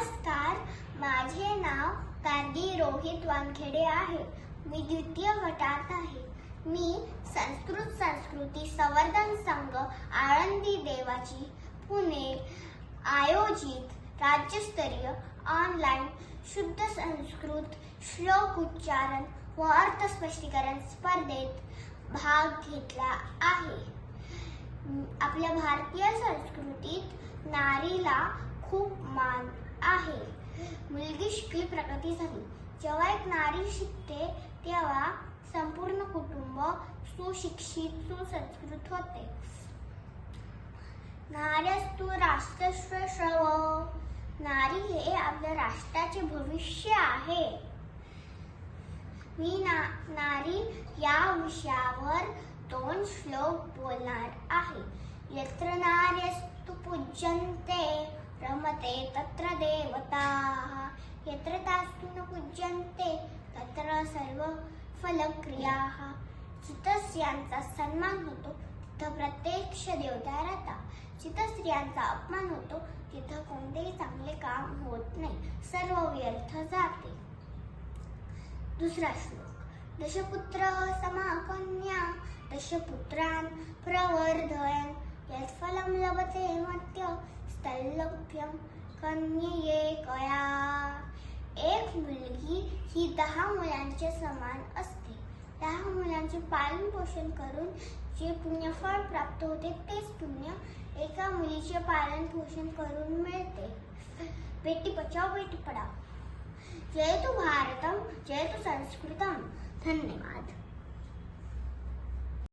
नमस्कार. माझे नाव गांधी रोहित वानखेडे आहे. मी द्वितीय गटात आहे. मी संस्कृत संस्कृती संवर्धन संघ आळंदी देवाची पुणे आयोजित राज्यस्तरीय ऑनलाईन शुद्ध संस्कृत श्लोक उच्चारण व अर्थस्पष्टीकरण स्पर्धेत भाग घेतला आहे. आपल्या भारतीय संस्कृतीत नारीला खूप मान आहे. मुलगी शिकली प्रगती झाली जेव्हा एक नारी शिकते तेव्हा संपूर्ण कुटुंब सुशिक्षित सुसंस्कृत होते. नार्यस्तु राष्ट्रश्रव नारी हे आपल्या राष्ट्राचे भविष्य आहे. मी ना नारी या विषयावर दोन श्लोक बोलणार आहे. यत्र नार्यस्तु पूज्यन्ते रमते तत्र देवताः। यत्र तास्मिन् पूज्यन्ते तत्र सर्व फलक्रियाः जिथं सन्मान होतो तिथं प्रत्यक्ष देवता राहतात चितस्त्रियांचा अपमान होतो तिथं कोणतेही चांगले काम होत नाही सर्व व्यर्थ जाते। दुसरा श्लोक दशपुत्र समाकन्या दशपुत्रान प्रवर्धयन यत्फलं लभते मत्य स्थल्लभ्यं कन्यये कया एक मुलगी ही दहा मुलांच्या समान असते. दहा मुलांचे पालन पोषण करून जे पुण्यफळ प्राप्त होते तेच पुण्य एका मुलीचे पालन पोषण करून मिळते. बेटी बचाव बेटी पडाव जय तू भारतम जय तू संस्कृतम. धन्यवाद.